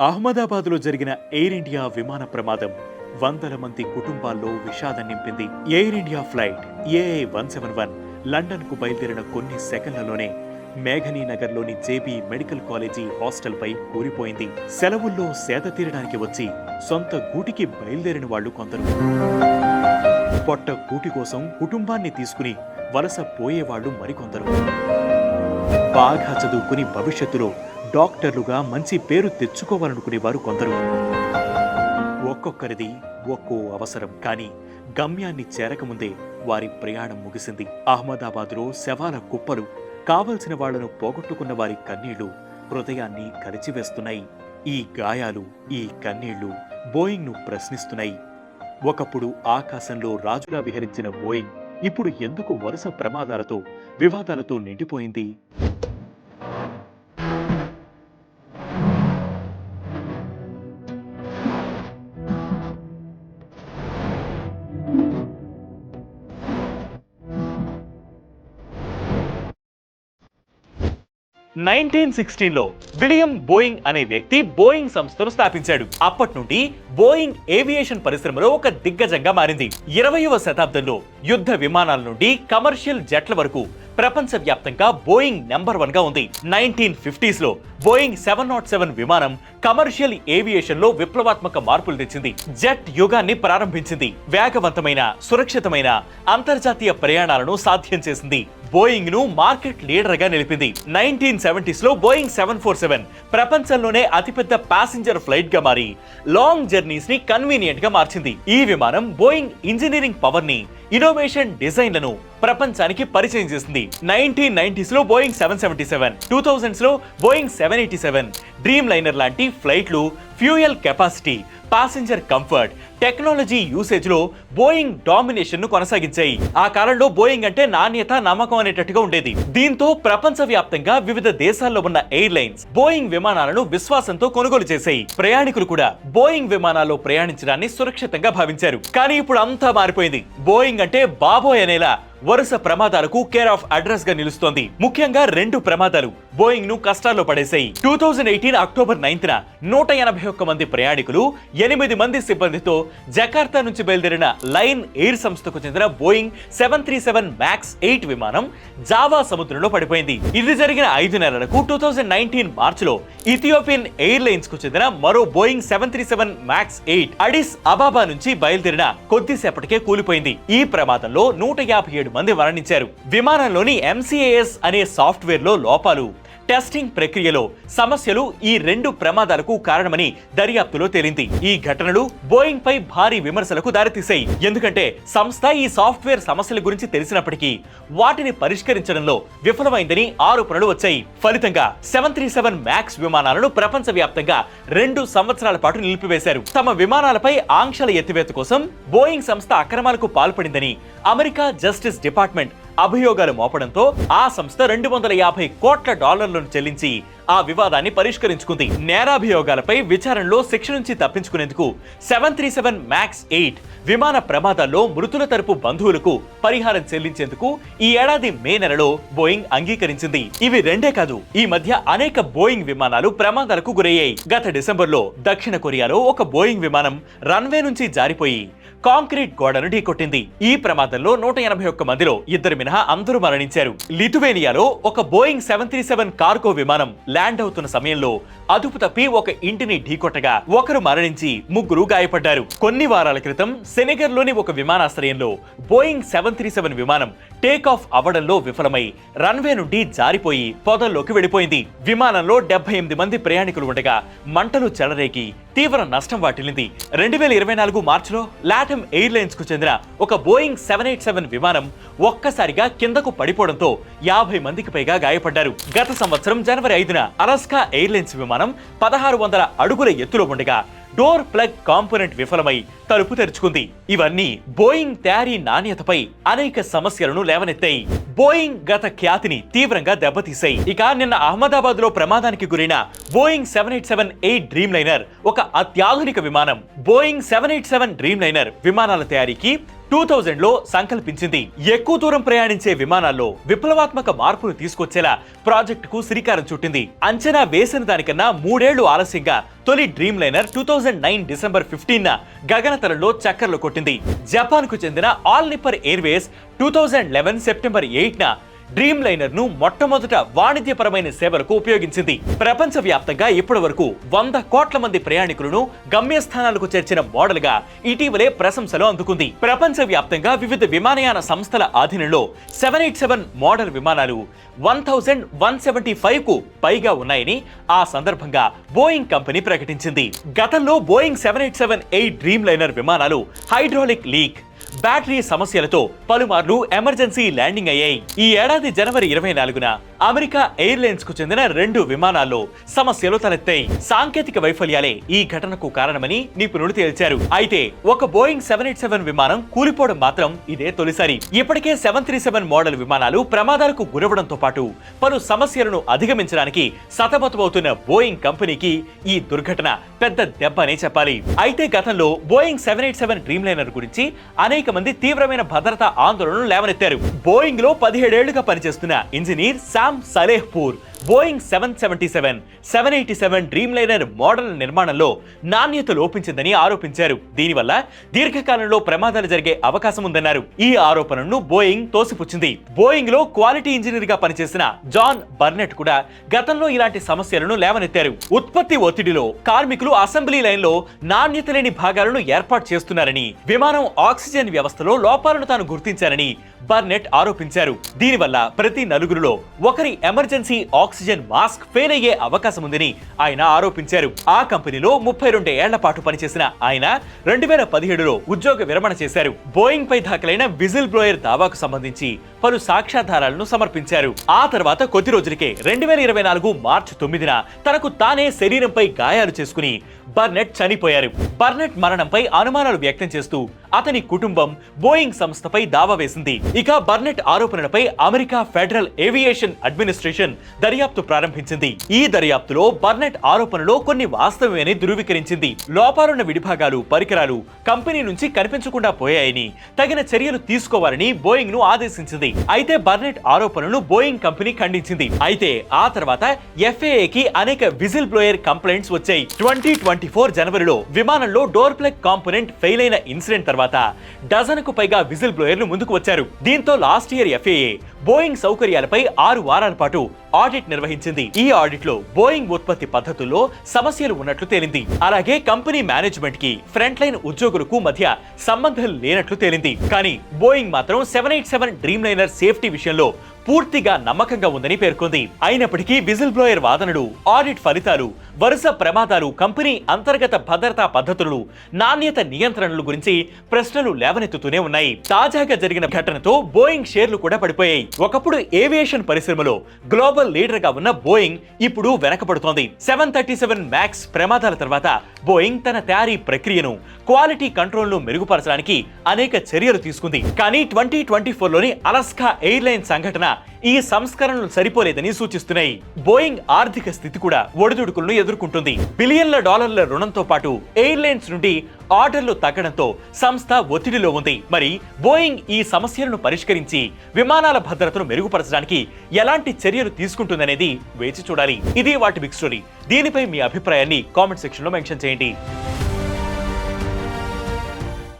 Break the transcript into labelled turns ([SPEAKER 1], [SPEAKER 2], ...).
[SPEAKER 1] అహ్మదాబాద్లో జరిగిన air India విమాన ప్రమాదం వందల మంది కుటుంబాల్లో విషాదం నింపింది. Air India flight AI one seven one లండన్కు బయలుదేరిన కొన్ని సెకండ్లలోనే మేఘనీ నగర్లోని జేబీ మెడికల్ కాలేజీ హాస్టల్పై కూలిపోయింది సెలవుల్లో సేద తీరడానికి వచ్చి సొంత గూటికి బయలుదేరిన వాళ్ళు కొందరు. పొట్ట కూటి కోసం కుటుంబాన్ని తీసుకుని వలస పోయేవాళ్ళు మరికొందరు. బాగా చదువుకుని భవిష్యత్తులో డాక్టర్లుగా మంచి పేరు తెచ్చుకోవాలనుకునేవారు కొందరు. ఒక్కొక్కరిది ఒక్కో అవసరం కానీ గమ్యాన్ని చేరకముందే వారి ప్రయాణం ముగిసింది. అహ్మదాబాద్లో శవాల కుప్పలు కావలసిన వాళ్ళను పోగొట్టుకున్న వారి కన్నీళ్ళు హృదయాన్ని కలిచివేస్తున్నాయి ఈ గాయాలు ఈ కన్నీళ్ళు బోయింగ్ను ప్రశ్నిస్తున్నాయి. ఒకప్పుడు ఆకాశంలో రాజులా విహరించిన బోయింగ్ ఇప్పుడు ఎందుకు వరుస ప్రమాదాలతో వివాదాలతో నిండిపోయింది? నైన్టీన్ సిక్స్టీన్లో విలియం బోయింగ్ అనే వ్యక్తి బోయింగ్ సంస్థను స్థాపించాడు. అప్పటి నుండి బోయింగ్ ఏవియేషన్ పరిశ్రమలో ఒక దిగ్గజంగా మారింది. ఇరవయవ శతాబ్దంలో యుద్ధ విమానాల నుండి కమర్షియల్ జట్ల వరకు ప్రపంచవ్యాప్తంగా బోయింగ్ నెంబర్ వన్గా ఉంది. నైన్టీన్ ఫిఫ్టీస్లో బోయింగ్ సెవెన్ నాట్ సెవెన్ విమానం కమర్షియల్ ఏవియేషన్లో విప్లవాత్మక మార్పులు తెచ్చింది. జెట్ యుగాన్ని ప్రారంభించింది. వేగవంతమైన సురక్షితమైన అంతర్జాతీయ ప్రయాణాలను సాధ్యం చేసింది. బోయింగ్ను మార్కెట్ లీడర్గా నిలిపింది. నైన్టీన్ సెవెంటీస్లో బోయింగ్ సెవెన్ ఫోర్ సెవెన్ ప్రపంచంలోనే అతిపెద్ద ప్యాసింజర్ ఫ్లైట్గా మారి లాంగ్ జర్నీస్ని కన్వీనియంట్గా మార్చింది. ఈ విమానం బోయింగ్ ఇంజనీరింగ్ పవర్ని ఇన్నోవేషన్ డిజైన్లను ప్రపంచానికి పరిచయం చేసింది. Nineteen నైన్టీస్లో Boeing seven seventy seven two థౌజండ్స్లో Boeing seven eighty seven Dreamliner లాంటి ఫ్లైట్లు fuel capacity passenger comfort technology యూసేజ్లో Boeing డామినేషన్ను కొనసాగించాయి. ఆ కాలంలో బోయింగ్ అంటే నాణ్యత నమ్మకం అనేటట్టుగా ఉండేది. దీంతో ప్రపంచ వ్యాప్తంగా వివిధ దేశాల్లో ఉన్న ఎయిర్లైన్స్ బోయింగ్ విమానాలను విశ్వాసంతో కొనుగోలు చేశాయి. ప్రయాణికులు కూడా బోయింగ్ విమానాల్లో ప్రయాణించడాన్ని సురక్షితంగా భావించారు. కానీ ఇప్పుడు అంతా మారిపోయింది. బోయింగ్ అంటే బాబోయ్ అనేలా వరుస ప్రమాదాలకు కేర్ ఆఫ్ అడ్రస్గా నిలుస్తోంది. ముఖ్యంగా రెండు ప్రమాదాలు. బోయింగ్ను కష్టాల్లో పడేశాయి టూ థౌజండ్ ఎయిటీన్ అక్టోబర్ నైన్త్న నూట ఎనభై ఒక్క మంది ప్రయాణికులు ఎనిమిది మంది సిబ్బందితో జకార్తా నుంచి బయలుదేరిన లైన్ ఎయిర్ సంస్థకు చెందిన Boeing seven three seven max eight విమానం జావా సముద్రంలో పడిపోయింది. ఇది జరిగిన ఐదు నెలలకు టూ థౌజండ్ నైన్టీన్ మార్చిలో ఇథియోపియన్ ఎయిర్లైన్స్కు చెందిన మరో Boeing seven three seven max eight Addis Ababa నుంచి బయలుదేరిన కొద్దిసేపటికే కూలిపోయింది. ఈ ప్రమాదంలో నూట యాభై ఏడు మంది మరణించారు. విమానంలోని ఎంసీఏఎస్ అనే సాఫ్ట్వేర్లో లోపాలు. టెస్టింగ్ ప్రక్రియలో సమస్యలు ఈ రెండు ప్రమాదాలకు కారణమని దర్యాప్తులో తేలింది. ఈ ఘటనలు బోయింగ్ పై భారీ విమర్శలకు దారితీశాయి. ఎందుకంటే సంస్థ ఈ సాఫ్ట్వేర్ సమస్యల గురించి తెలిసినప్పటికీ వాటిని పరిష్కరించడంలో విఫలమైందని ఆరోపణలు వచ్చాయి. ఫలితంగా సెవెన్ త్రీ సెవెన్ మ్యాక్స్ విమానాలను ప్రపంచవ్యాప్తంగా రెండు సంవత్సరాల పాటు నిలిపివేశారు. తమ విమానాలపై ఆంక్షల ఎత్తివేత కోసం బోయింగ్ సంస్థ అక్రమాలకు పాల్పడిందని అమెరికా జస్టిస్ డిపార్ట్మెంట్ అభియోగాలు మోపడంతో ఆ సంస్థ రెండు వందల యాభై కోట్ల డాలర్లను చెల్లించి ఆ వివాదాన్ని పరిష్కరించుకుంది. నేరాభియోగాలపై విచారణలో శిక్ష నుంచి తప్పించుకునేందుకు seven three seven max eight విమాన ప్రమాదాల్లో మృతుల తరపు బంధువులకు పరిహారం చెల్లించేందుకు ఈ ఏడాది మే నెలలో బోయింగ్ అంగీకరించింది. ఇవి రెండే కాదు ఈ మధ్య అనేక బోయింగ్ విమానాలు ప్రమాదాలకు గురయ్యాయి. గత డిసెంబర్లో దక్షిణ కొరియాలో ఒక బోయింగ్ విమానం రన్వే నుంచి జారిపోయి కాంక్రీట్ గోడను ఢీకొట్టింది. ఈ ప్రమాదంలో నూట ఎనభై ఒక్క మందిలో ఇద్దరు మినహా అందరూ మరణించారు. లిథువేనియాలో ఒక Boeing seven three seven cargo విమానం ల్యాండ్ అవుతున్న సమయంలో అదుపు తప్పి ఒక ఇంటిని ఢీకొట్టగా ఒకరు మరణించి ముగ్గురు గాయపడ్డారు. కొన్ని వారాల క్రితం సెనెగర్లోని ఒక విమానాశ్రయంలో బోయింగ్ సెవెన్ త్రీ సెవెన్ విమానం టేక్ ఆఫ్ అవ్వడంలో విఫలమై రన్వే నుండి జారిపోయి పొదల్లోకి వెళ్ళిపోయింది. విమానంలో డెబ్బై ఎనిమిది మంది ప్రయాణికులు ఉండగా మంటలు చెలరేగి తీవ్ర నష్టం వాటిల్లింది. రెండు వేల ఇరవై నాలుగు మార్చిలో లాటమ్ ఎయిర్లైన్స్కు చెందిన ఒక బోయింగ్ సెవెన్ ఎయిట్ సెవెన్ విమానం ఒక్కసారిగా కిందకు పడిపోవడంతో యాభై మందికి పైగా గాయపడ్డారు. గత సంవత్సరం జనవరి ఐదున అలాస్కా ఎయిర్లైన్స్ విమానం పదహారు వందల అడుగుల ఎత్తులో ఉండగా డోర్ ప్లగ్ కాంపోనెంట్ విఫలమై తలుపు తెరుచుకుంది. ఇవన్నీ బోయింగ్ తయారీ నాణ్యతపై అనేక సమస్యలను లేవనెత్తాయి. బోయింగ్ గత ఖ్యాతిని తీవ్రంగా దెబ్బతీశాయి. ఇక నిన్న అహ్మదాబాద్లో ప్రమాదానికి గురైన Boeing seven eight seven eight Dreamliner ఒక అత్యాధునిక విమానం Boeing seven eight seven Dreamliner విమానాల తయారీకి టూ థౌజండ్లో సంకల్పించింది. ఎక్కువ దూరం ప్రయాణించే విమానాల్లో విప్లవాత్మక మార్పులు తీసుకొచ్చేలా ప్రాజెక్టుకు శ్రీకారం చుట్టింది. అంచనా వేసిన దానికన్నా మూడేళ్ళు ఆలస్యంగా తొలి dream liner two thousand nine December fifteen గగనతలంలో చక్కర్లు కొట్టింది. జపాన్కు చెందిన All Nippon Airways two thousand eleven September eight dream లైనర్ను మొట్టమొదట వాణిజ్యపరమైన సేవలకు ఉపయోగించింది. ప్రపంచవ్యాప్తంగా ఇప్పటి వరకు వంద కోట్ల మంది ప్రయాణికులను గమ్యస్థానాలకు చేర్చిన మోడల్గా ఇటీవలే ప్రశంసలు అందుకుంది. ప్రపంచవ్యాప్తంగా వివిధ విమానయాన సంస్థల ఆధీనంలో సెవెన్ ఎయిట్ సెవెన్ మోడల్ విమానాలు వన్ థౌజండ్ వన్ సెవెంటీ ఫైవ్కు పైగా ఉన్నాయని ఆ సందర్భంగా బోయింగ్ కంపెనీ ప్రకటించింది. గతంలో Boeing seven eight seven eight dream liner విమానాలు హైడ్రాలిక్ లీక్ బ్యాటరీ సమస్యలతో పలుమార్లు ఎమర్జెన్సీ ల్యాండింగ్ అయ్యాయి. ఈ ఏడాది జనవరి ఇరవై నాలుగున అమెరికా ఎయిర్లైన్స్కు చెందిన రెండు విమానాల్లో సమస్యలు తలెత్తాయి. సాంకేతిక వైఫల్యాలే ఈ ఘటనకు కారణమని నిపుణులు తేల్చారు. అయితే ఒక బోయింగ్ సెవెన్ ఎయిట్ సెవెన్ విమానం కూలిపోవడం మాత్రం ఇదే తొలిసారి. ఇప్పటికే సెవెన్ త్రీ సెవెన్ మోడల్ విమానాలు ప్రమాదాలకు గురవడంతో పాటు పలు సమస్యలను అధిగమించడానికి సతమతమవుతున్న బోయింగ్ కంపెనీకి ఈ దుర్ఘటన పెద్ద దెబ్బ అనే చెప్పాలి. అయితే గతంలో Boeing seven eight seven dream liner గురించి అనేక మంది తీవ్రమైన భద్రతా ఆందోళనలు లేవనెత్తారు. బోయింగ్లో పదిహేడేళ్ళుగా పనిచేస్తున్న ఇంజనీర్ काम सारे पूर Boeing seven seventy seven seven eighty seven dream liner model నిర్మాణంలో నాణ్యత లోపించిందని ఆరోపించారు. దీనివల్ల దీర్ఘకాలంలో ప్రమాదాలు జరిగే అవకాశం ఉందన్నారు. ఈ ఆరోపణను బోయింగ్ తోసిపుచ్చింది. బోయింగ్లో క్వాలిటీ ఇంజనీర్గా పనిచేసిన జాన్ బర్నెట్ కూడా గతంలో ఇలాంటి సమస్యలను లేవనెత్తారు. ఉత్పత్తి ఒత్తిడిలో కార్మికులు అసెంబ్లీ లైన్లో నాణ్యత లేని భాగాలను ఏర్పాటు చేస్తున్నారని విమానం ఆక్సిజన్ వ్యవస్థలో లోపాలను తాను గుర్తించారని బర్నెట్ ఆరోపించారు. దీనివల్ల ప్రతి నలుగురిలో ఒకరి ఎమర్జెన్సీ ఆక్సిజన్ మాస్క్ ఫెయిల్ అయ్యే అవకాశం ఉందని ఆయన ఆరోపించారు. ఆ కంపెనీలో ముప్పై రెండు ఏళ్ళ పాటు పనిచేసిన ఆయన రెండు వేల పదిహేడులో ఉద్యోగ విరమణ చేశారు. బోయింగ్ పై దాఖలైన విజిల్ బ్లోయర్ దావాకు సంబంధించి పలు సాక్ష్యాధారాలను సమర్పించారు. ఆ తర్వాత కొద్ది రోజులకే రెండు వేల ఇరవై నాలుగు మార్చి తొమ్మిదిన తనకు తానే శరీరంపై గాయాలు చేసుకుని బర్నెట్ చనిపోయారు. బర్నెట్ మరణంపై అనుమానాలు వ్యక్తం చేస్తూ అతని కుటుంబం బోయింగ్ సంస్థపై దావా వేసింది. ఇక బర్నెట్ ఆరోపణలపై అమెరికా ఫెడరల్ ఏవియేషన్ అడ్మినిస్ట్రేషన్ దర్యాప్తు ప్రారంభించింది. ఈ దర్యాప్తులో బర్నెట్ ఆరోపణలో కొన్ని వాస్తవమని ధృవీకరించింది. లోపాలున్న విడిభాగాలు పరికరాలు కంపెనీ నుంచి కనిపించకుండా పోయాయని తగిన చర్యలు తీసుకోవాలని బోయింగ్ను ఆదేశించింది. అయితే బర్నెట్ ఆరోపణలను బోయింగ్ కంపెనీ ఖండించింది. అయితే ఆ తర్వాత ఎఫ్ఏఏ కి అనేక విజిల్ బ్లోయర్ కంప్లైంట్స్ వచ్చాయి. ట్వంటీ ట్వంటీ ఫోర్ జనవరిలో విమానంలో డోర్ ప్లగ్ కాంపోనెంట్ ఫెయిల్ అయిన ఇన్సిడెంట్ తర్వాత డజన్కు పైగా విజిల్ బ్లోయర్లు ముందుకు వచ్చారు. దీంతో లాస్ట్ ఇయర్ ఎఫ్ఏఏ బోయింగ్ సౌకర్యాలపై ఆరు వారాల పాటు ఆడిట్ నిర్వహించింది. ఈ ఆడిట్లో బోయింగ్ ఉత్పత్తి పద్ధతుల్లో సమస్యలు ఉన్నట్లు తేలింది. అలాగే కంపెనీ మేనేజ్మెంట్కి ఫ్రంట్ లైన్ ఉద్యోగులకు మధ్య సంబంధం లేనట్లు తేలింది. కానీ బోయింగ్ మాత్రం seven eight seven dream liner safety విషయంలో పూర్తిగా నమ్మకంగా ఉందని పేర్కొంది. అయినప్పటికీ విజిల్ బ్లోయర్ వాదనలు ఆడిట్ ఫలితాలు వరుస ప్రమాదాలు కంపెనీ అంతర్గత భద్రతా పద్ధతులు నాణ్యత నియంత్రణలు గురించి ప్రశ్నలు లేవనెత్తుతూనే ఉన్నాయి. తాజాగా జరిగిన ఘటనతో బోయింగ్ షేర్లు కూడా పడిపోయాయి. ఒకప్పుడు ఏవియేషన్ పరిశ్రమలో గ్లోబల్ లీడర్గా ఉన్న బోయింగ్ ఇప్పుడు వెనకబడుతోంది. సెవెన్ థర్టీ సెవెన్ మ్యాక్స్ ప్రమాదాల తర్వాత బోయింగ్ తన తయారీ ప్రక్రియను క్వాలిటీ కంట్రోల్ను మెరుగుపరచడానికి అనేక చర్యలు తీసుకుంది. కానీ ట్వంటీ ట్వంటీ ఫోర్లోని అలస్కా ఎయిర్లైన్ సంఘటన ఈ సంస్కరణలు సరిపోలేదని సూచిస్తున్నాయి. బోయింగ్ ఆర్థిక స్థితి కూడా ఒడిదుడుకులను ఎదుర్కొంటుంది. బిలియన్ల డాలర్ల రుణంతో పాటు ఎయిర్లైన్స్ నుండి ఆర్డర్లు తగ్గడంతో సంస్థ ఒత్తిడిలో ఉంది. మరి బోయింగ్ ఈ సమస్యలను పరిష్కరించి విమానాల భద్రతను మెరుగుపరచడానికి ఎలాంటి చర్యలు తీసుకుంటుందనేది వేచి చూడాలి. ఇది వాటి బిగ్ స్టోరీ. దీనిపై మీ అభిప్రాయాన్ని కామెంట్ సెక్షన్లో మెన్షన్ చేయండి.